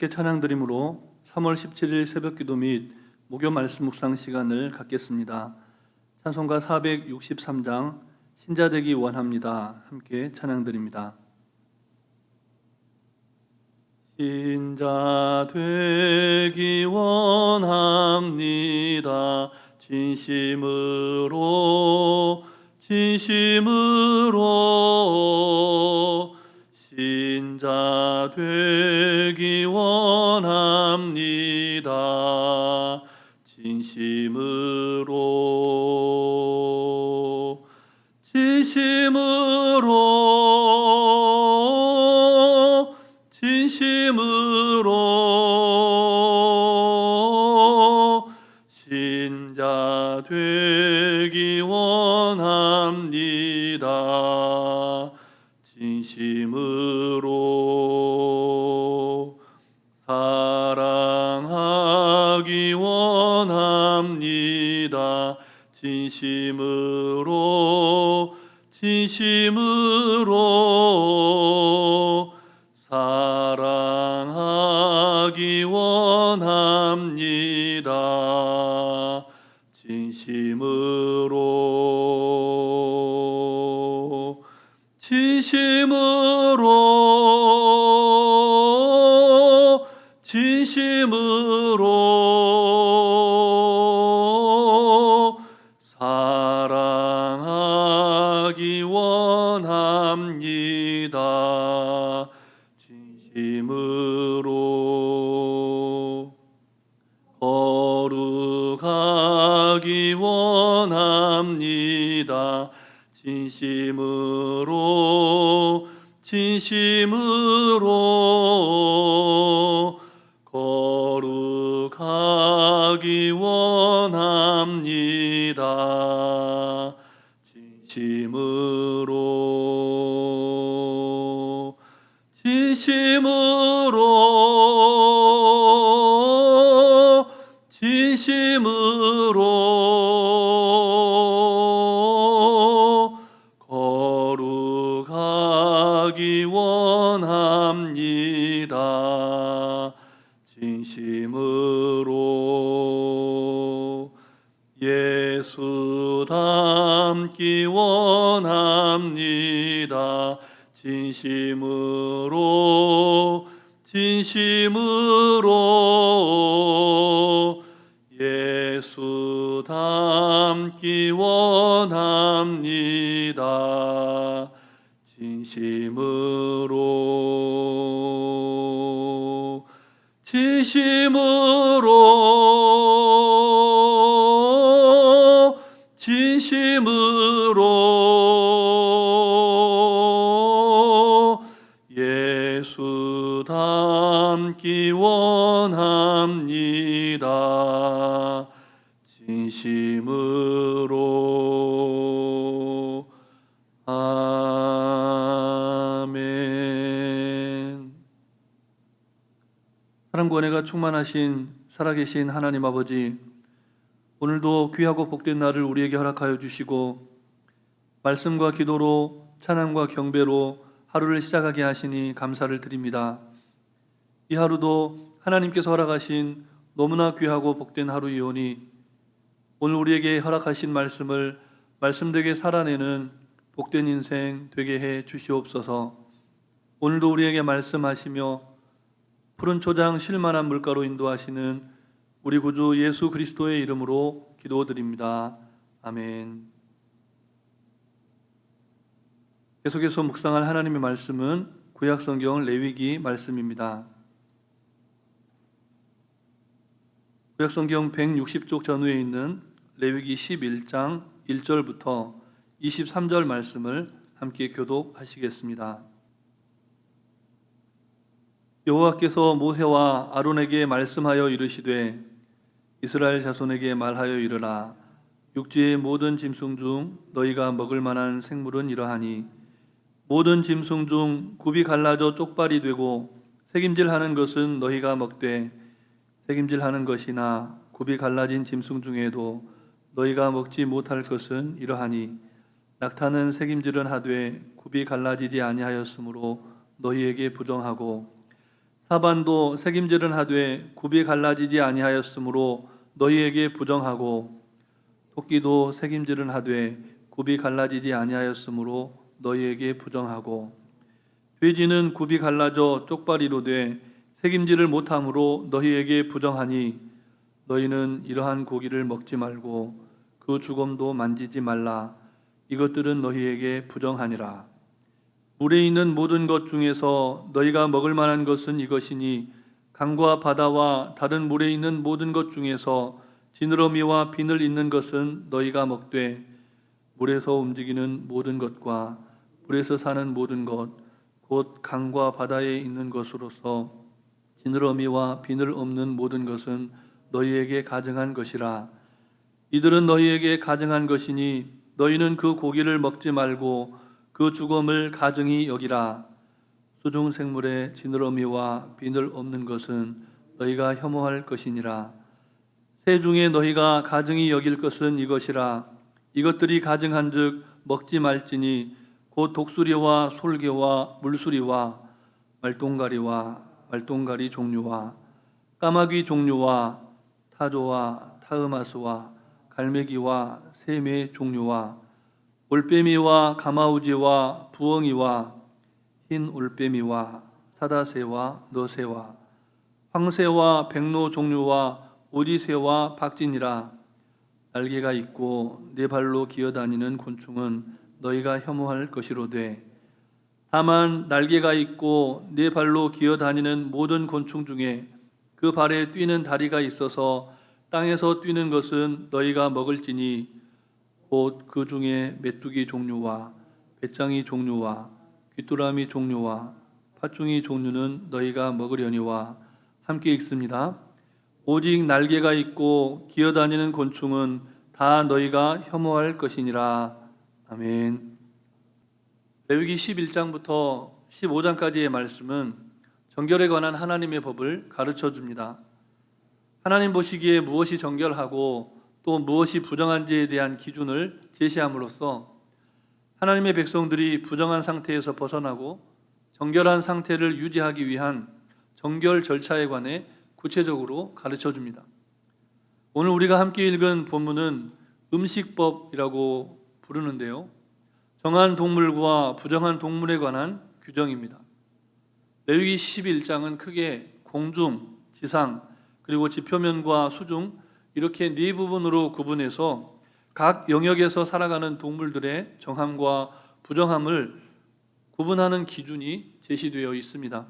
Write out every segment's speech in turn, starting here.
함께 찬양 드림으로 3월 17일 새벽 기도 및 목요 말씀 묵상 시간을 갖겠습니다. 찬송가 463장 신자 되기 원합니다. 함께 찬양 드립니다. 신자 되기 원합니다. 진심으로 진심으로 신자 되기 원합니다. 진심으로 진 진심으로 진심으로 거룩하기 원합니다. 예수 닮기 원합니다. 진심으로 진심으로 예수 닮기 원합니다. 진심으로 진심으로 닮기 원합니다. 진심으로 아멘. 사랑과 은혜가 충만하신 살아계신 하나님 아버지, 오늘도 귀하고 복된 날을 우리에게 허락하여 주시고 말씀과 기도로 찬양과 경배로 하루를 시작하게 하시니 감사를 드립니다. 이 하루도 하나님께서 허락하신 너무나 귀하고 복된 하루이오니 오늘 우리에게 허락하신 말씀을 말씀되게 살아내는 복된 인생 되게 해 주시옵소서. 오늘도 우리에게 말씀하시며 푸른 초장 실만한 물가로 인도하시는 우리 구주 예수 그리스도의 이름으로 기도드립니다. 아멘. 계속해서 묵상할 하나님의 말씀은 구약 성경 레위기 말씀입니다. 구약 성경 160쪽 전후에 있는 레위기 11장 1절부터 23절 말씀을 함께 교독하시겠습니다. 여호와께서 모세와 아론에게 말씀하여 이르시되 이스라엘 자손에게 말하여 이르라 육지의 모든 짐승 중 너희가 먹을 만한 생물은 이러하니 모든 짐승 중 굽이 갈라져 쪽발이 되고 색임질하는 것은 너희가 먹되 색임질하는 것이나 굽이 갈라진 짐승 중에도 너희가 먹지 못할 것은 이러하니 낙타는 색임질은 하되 굽이 갈라지지 아니하였으므로 너희에게 부정하고 사반도 책임질은 하되 굽이 갈라지지 아니하였으므로 너희에게 부정하고 토끼도 책임질은 하되 굽이 갈라지지 아니하였으므로 너희에게 부정하고 돼지는 굽이 갈라져 쪽발이로 돼 책임질을 못함으로 너희에게 부정하니 너희는 이러한 고기를 먹지 말고 그 죽음도 만지지 말라. 이것들은 너희에게 부정하니라. 물에 있는 모든 것 중에서 너희가 먹을 만한 것은 이것이니 강과 바다와 다른 물에 있는 모든 것 중에서 지느러미와 비늘 있는 것은 너희가 먹되 물에서 움직이는 모든 것과 물에서 사는 모든 것 곧 강과 바다에 있는 것으로서 지느러미와 비늘 없는 모든 것은 너희에게 가증한 것이라. 이들은 너희에게 가증한 것이니 너희는 그 고기를 먹지 말고 그 죽음을 가증히 여기라. 수중 생물의 지느러미와 비늘 없는 것은 너희가 혐오할 것이니라. 새 중에 너희가 가증히 여길 것은 이것이라. 이것들이 가증한즉 먹지 말지니 곧 독수리와 솔개와 물수리와 말똥가리와 말똥가리 종류와 까마귀 종류와 타조와 타흐마스와 갈매기와 새매 종류와 올빼미와 가마우지와 부엉이와 흰 올빼미와 사다새와 너새와 황새와 백로 종류와 오디새와 박진이라 날개가 있고 네 발로 기어다니는 곤충은 너희가 혐오할 것이로되 다만 날개가 있고 네 발로 기어 다니는 모든 곤충 중에 그 발에 뛰는 다리가 있어서 땅에서 뛰는 것은 너희가 먹을지니 곧 그 중에 메뚜기 종류와 배짱이 종류와 귀뚜라미 종류와 팥중이 종류는 너희가 먹으려니와 함께 읽습니다. 오직 날개가 있고 기어다니는 곤충은 다 너희가 혐오할 것이니라. 아멘. 레위기 11장부터 15장까지의 말씀은 정결에 관한 하나님의 법을 가르쳐 줍니다. 하나님 보시기에 무엇이 정결하고 또 무엇이 부정한지에 대한 기준을 제시함으로써 하나님의 백성들이 부정한 상태에서 벗어나고 정결한 상태를 유지하기 위한 정결 절차에 관해 구체적으로 가르쳐 줍니다. 오늘 우리가 함께 읽은 본문은 음식법이라고 부르는데요. 정한 동물과 부정한 동물에 관한 규정입니다. 레위기 11장은 크게 공중, 지상, 그리고 지표면과 수중 이렇게 네 부분으로 구분해서 각 영역에서 살아가는 동물들의 정함과 부정함을 구분하는 기준이 제시되어 있습니다.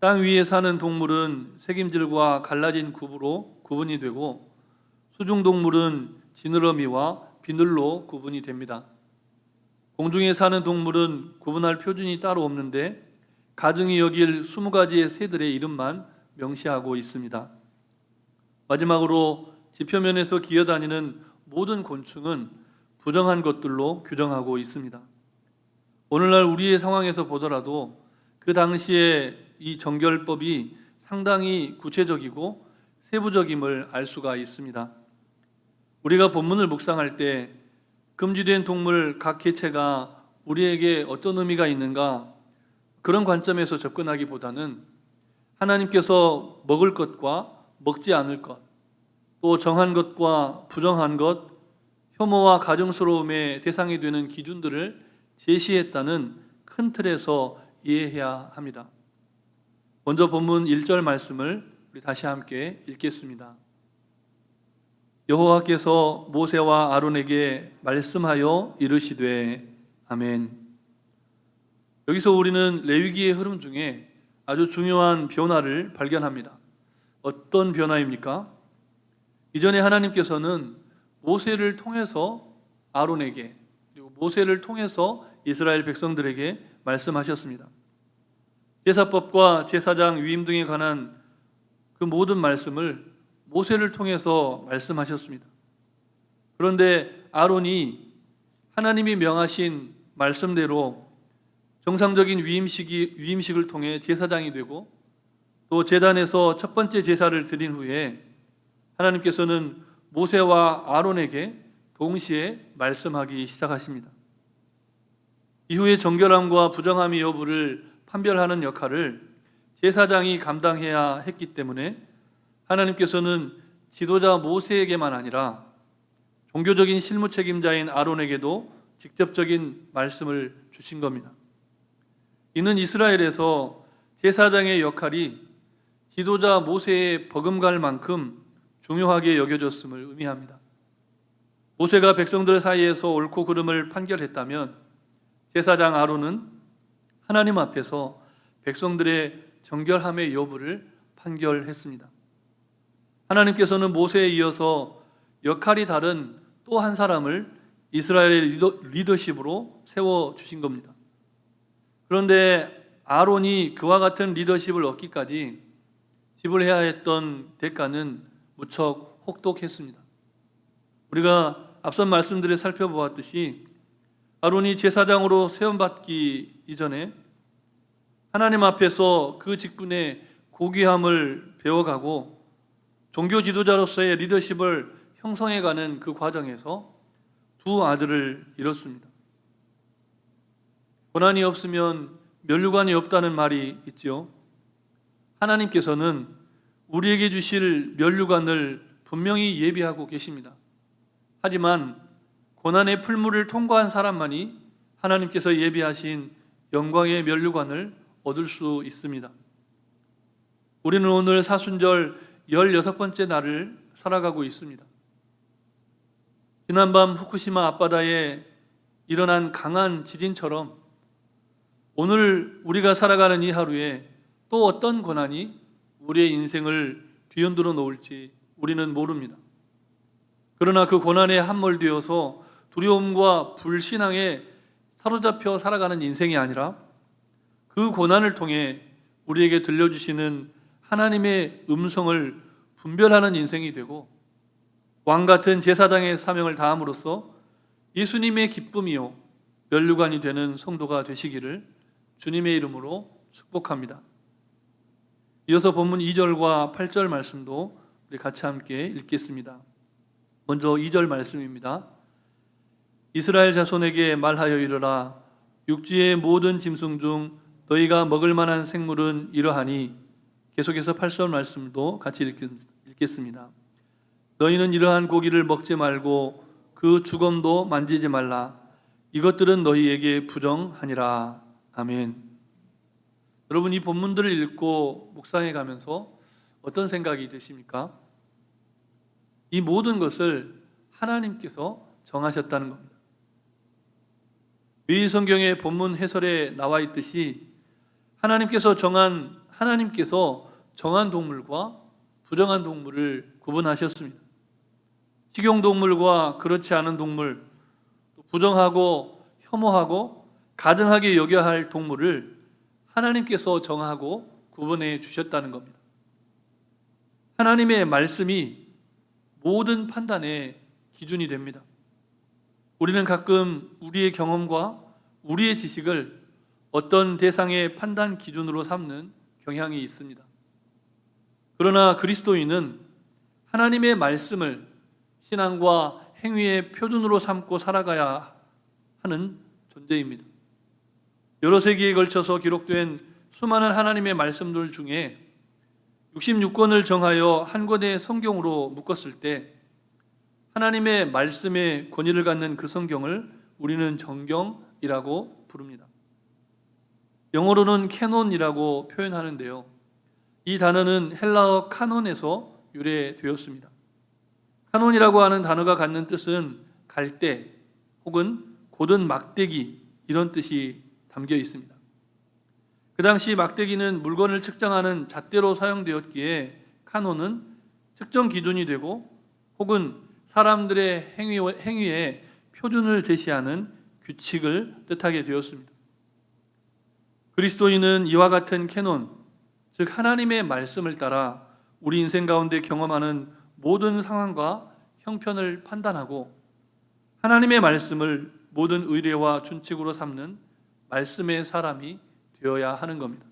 땅 위에 사는 동물은 색임질과 갈라진 굽으로 구분이 되고 수중 동물은 지느러미와 비늘로 구분이 됩니다. 공중에 사는 동물은 구분할 표준이 따로 없는데 가증이 여길 20가지의 새들의 이름만 명시하고 있습니다. 마지막으로 지표면에서 기어다니는 모든 곤충은 부정한 것들로 규정하고 있습니다. 오늘날 우리의 상황에서 보더라도 그 당시에 이 정결법이 상당히 구체적이고 세부적임을 알 수가 있습니다. 우리가 본문을 묵상할 때 금지된 동물 각 개체가 우리에게 어떤 의미가 있는가 그런 관점에서 접근하기보다는 하나님께서 먹을 것과 먹지 않을 것, 또 정한 것과 부정한 것, 혐오와 가정스러움의 대상이 되는 기준들을 제시했다는 큰 틀에서 이해해야 합니다. 먼저 본문 1절 말씀을 우리 다시 함께 읽겠습니다. 여호와께서 모세와 아론에게 말씀하여 이르시되 아멘. 여기서 우리는 레위기의 흐름 중에 아주 중요한 변화를 발견합니다. 어떤 변화입니까? 이전에 하나님께서는 모세를 통해서 아론에게 그리고 모세를 통해서 이스라엘 백성들에게 말씀하셨습니다. 제사법과 제사장 위임 등에 관한 그 모든 말씀을 모세를 통해서 말씀하셨습니다. 그런데 아론이 하나님이 명하신 말씀대로 정상적인 위임식이 위임식을 통해 제사장이 되고 또 제단에서 첫 번째 제사를 드린 후에 하나님께서는 모세와 아론에게 동시에 말씀하기 시작하십니다. 이후에 정결함과 부정함의 여부를 판별하는 역할을 제사장이 감당해야 했기 때문에 하나님께서는 지도자 모세에게만 아니라 종교적인 실무 책임자인 아론에게도 직접적인 말씀을 주신 겁니다. 이는 이스라엘에서 제사장의 역할이 지도자 모세의 버금갈 만큼 중요하게 여겨졌음을 의미합니다. 모세가 백성들 사이에서 옳고 그름을 판결했다면 제사장 아론은 하나님 앞에서 백성들의 정결함의 여부를 판결했습니다. 하나님께서는 모세에 이어서 역할이 다른 또 한 사람을 이스라엘의 리더, 리더 십으로 세워 주신 겁니다. 그런데 아론이 그와 같은 리더십을 얻기까지 지불해야 했던 대가는 무척 혹독했습니다. 우리가 앞선 말씀들을 살펴보았듯이 아론이 제사장으로 세움받기 이전에 하나님 앞에서 그 직분의 고귀함을 배워가고 종교 지도자로서의 리더십을 형성해가는 그 과정에서 두 아들을 잃었습니다. 고난이 없으면 면류관이 없다는 말이 있지요. 하나님께서는 우리에게 주실 면류관을 분명히 예비하고 계십니다. 하지만 고난의 풀물을 통과한 사람만이 하나님께서 예비하신 영광의 면류관을 얻을 수 있습니다. 우리는 오늘 사순절 16번째 날을 살아가고 있습니다. 지난밤 후쿠시마 앞바다에 일어난 강한 지진처럼 오늘 우리가 살아가는 이 하루에 또 어떤 고난이 우리의 인생을 뒤흔들어 놓을지 우리는 모릅니다. 그러나 그 고난에 함몰되어서 두려움과 불신앙에 사로잡혀 살아가는 인생이 아니라 그 고난을 통해 우리에게 들려주시는 하나님의 음성을 분별하는 인생이 되고 왕 같은 제사장의 사명을 다함으로써 예수님의 기쁨이요 면류관이 되는 성도가 되시기를 주님의 이름으로 축복합니다. 이어서 본문 2절과 8절 말씀도 우리 같이 함께 읽겠습니다. 먼저 2절 말씀입니다. 이스라엘 자손에게 말하여 이르라 육지의 모든 짐승 중 너희가 먹을 만한 생물은 이러하니 계속해서 8절 말씀도 같이 읽겠습니다. 너희는 이러한 고기를 먹지 말고 그 주검도 만지지 말라. 이것들은 너희에게 부정하니라. 아멘. 여러분 이 본문들을 읽고 묵상해 가면서 어떤 생각이 드십니까? 이 모든 것을 하나님께서 정하셨다는 겁니다. 이 성경의 본문 해설에 나와 있듯이 하나님께서 정한 하나님께서 정한 동물과 부정한 동물을 구분하셨습니다. 식용 동물과 그렇지 않은 동물, 부정하고 혐오하고 가증하게 여겨야 할 동물을 하나님께서 정하고 구분해 주셨다는 겁니다. 하나님의 말씀이 모든 판단의 기준이 됩니다. 우리는 가끔 우리의 경험과 우리의 지식을 어떤 대상의 판단 기준으로 삼는 경향이 있습니다. 그러나 그리스도인은 하나님의 말씀을 신앙과 행위의 표준으로 삼고 살아가야 하는 존재입니다. 여러 세기에 걸쳐서 기록된 수많은 하나님의 말씀들 중에 66권을 정하여 한 권의 성경으로 묶었을 때 하나님의 말씀의 권위를 갖는 그 성경을 우리는 정경이라고 부릅니다. 영어로는 캐논이라고 표현하는데요. 이 단어는 헬라어 카논에서 유래되었습니다. 카논이라고 하는 단어가 갖는 뜻은 갈대 혹은 고든 막대기 이런 뜻이 담겨 있습니다. 그 당시 막대기는 물건을 측정하는 잣대로 사용되었기에 카논은 측정 기준이 되고 혹은 사람들의 행위, 행위에 표준을 제시하는 규칙을 뜻하게 되었습니다. 그리스도인은 이와 같은 캐논, 즉 하나님의 말씀을 따라 우리 인생 가운데 경험하는 모든 상황과 형편을 판단하고 하나님의 말씀을 모든 의례와 준칙으로 삼는 말씀의 사람이 되어야 하는 겁니다.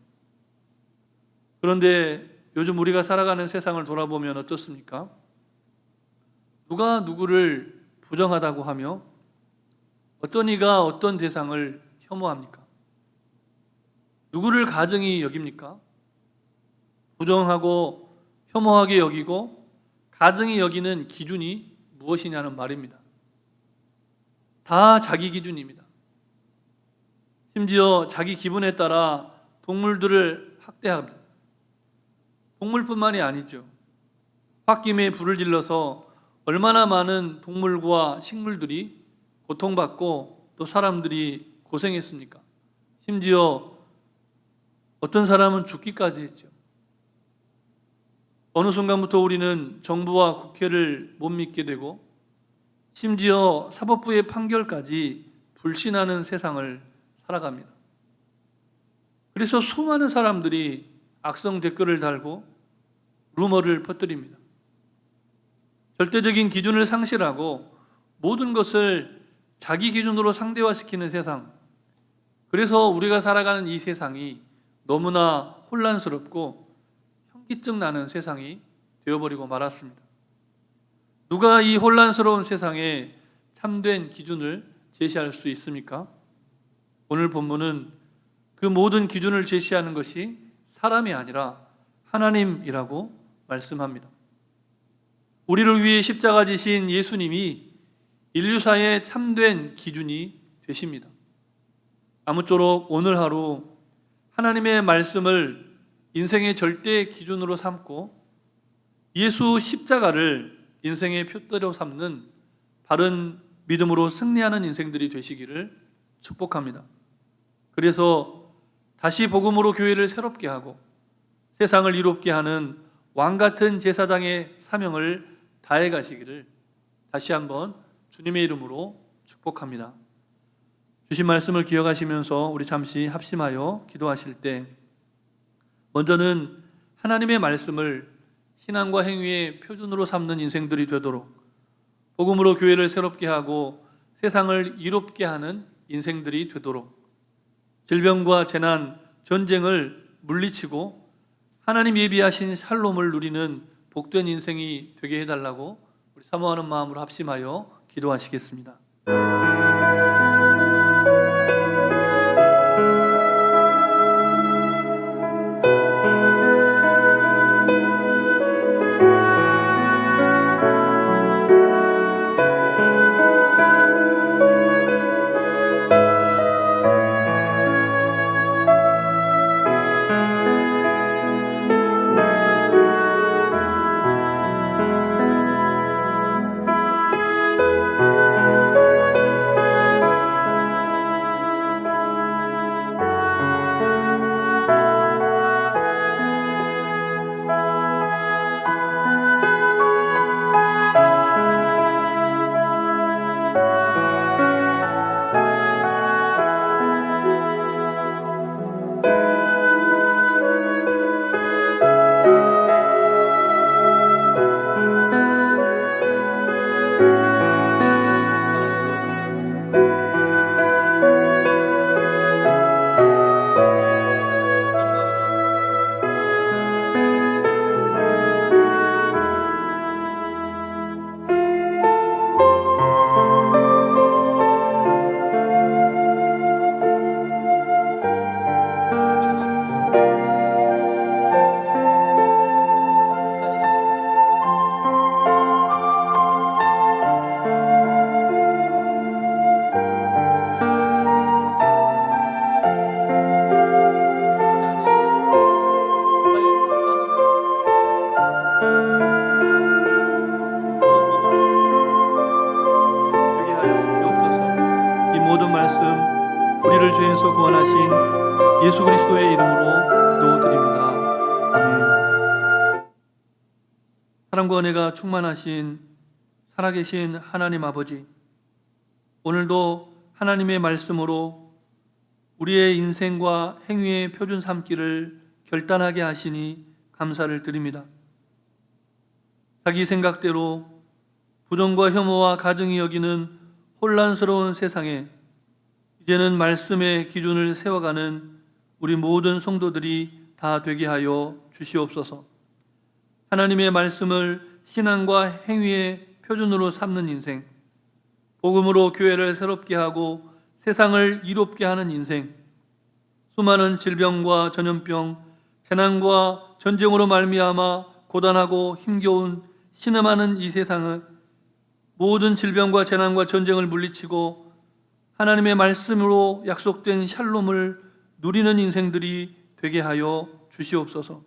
그런데 요즘 우리가 살아가는 세상을 돌아보면 어떻습니까? 누가 누구를 부정하다고 하며 어떤 이가 어떤 대상을 혐오합니까? 누구를 가정이 여깁니까? 부정하고 혐오하게 여기고 가증히 여기는 기준이 무엇이냐는 말입니다. 다 자기 기준입니다. 심지어 자기 기분에 따라 동물들을 학대합니다. 동물뿐만이 아니죠. 홧김에 불을 질러서 얼마나 많은 동물과 식물들이 고통받고 또 사람들이 고생했습니까? 심지어 어떤 사람은 죽기까지 했죠. 어느 순간부터 우리는 정부와 국회를 못 믿게 되고 심지어 사법부의 판결까지 불신하는 세상을 살아갑니다. 그래서 수많은 사람들이 악성 댓글을 달고 루머를 퍼뜨립니다. 절대적인 기준을 상실하고 모든 것을 자기 기준으로 상대화시키는 세상. 그래서 우리가 살아가는 이 세상이 너무나 혼란스럽고 현기증 나는 세상이 되어버리고 말았습니다. 누가 이 혼란스러운 세상에 참된 기준을 제시할 수 있습니까? 오늘 본문은 그 모든 기준을 제시하는 것이 사람이 아니라 하나님이라고 말씀합니다. 우리를 위해 십자가 지신 예수님이 인류사의 참된 기준이 되십니다. 아무쪼록 오늘 하루 하나님의 말씀을 인생의 절대 기준으로 삼고 예수 십자가를 인생의 표대로 삼는 바른 믿음으로 승리하는 인생들이 되시기를 축복합니다. 그래서 다시 복음으로 교회를 새롭게 하고 세상을 이롭게 하는 왕 같은 제사장의 사명을 다해 가시기를 다시 한번 주님의 이름으로 축복합니다. 주신 말씀을 기억하시면서 우리 잠시 합심하여 기도하실 때 먼저는 하나님의 말씀을 신앙과 행위의 표준으로 삼는 인생들이 되도록 복음으로 교회를 새롭게 하고 세상을 이롭게 하는 인생들이 되도록 질병과 재난, 전쟁을 물리치고 하나님 예비하신 샬롬을 누리는 복된 인생이 되게 해달라고 우리 사모하는 마음으로 합심하여 기도하시겠습니다. 모든 말씀 우리를 죄에서 구원하신 예수 그리스도의 이름으로 기도드립니다. 아멘. 사랑과 은혜가 충만하신 살아계신 하나님 아버지, 오늘도 하나님의 말씀으로 우리의 인생과 행위의 표준 삼기를 결단하게 하시니 감사를 드립니다. 자기 생각대로 부정과 혐오와 가증이 여기는 혼란스러운 세상에 이제는 말씀의 기준을 세워가는 우리 모든 성도들이 다 되게 하여 주시옵소서. 하나님의 말씀을 신앙과 행위의 표준으로 삼는 인생, 복음으로 교회를 새롭게 하고 세상을 이롭게 하는 인생, 수많은 질병과 전염병, 재난과 전쟁으로 말미암아 고단하고 힘겨운 신음하는 이 세상은 모든 질병과 재난과 전쟁을 물리치고 하나님의 말씀으로 약속된 샬롬을 누리는 인생들이 되게 하여 주시옵소서.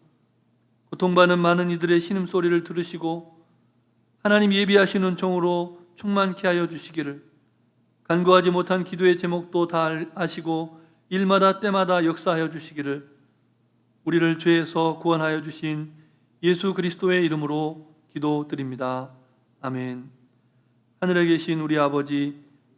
고통받는 많은 이들의 신음소리를 들으시고 하나님 예비하시는 종으로 충만케 하여 주시기를 간구하지 못한 기도의 제목도 다 아시고 일마다 때마다 역사하여 주시기를 우리를 죄에서 구원하여 주신 예수 그리스도의 이름으로 기도드립니다. 아멘. 하늘에 계신 우리 아버지,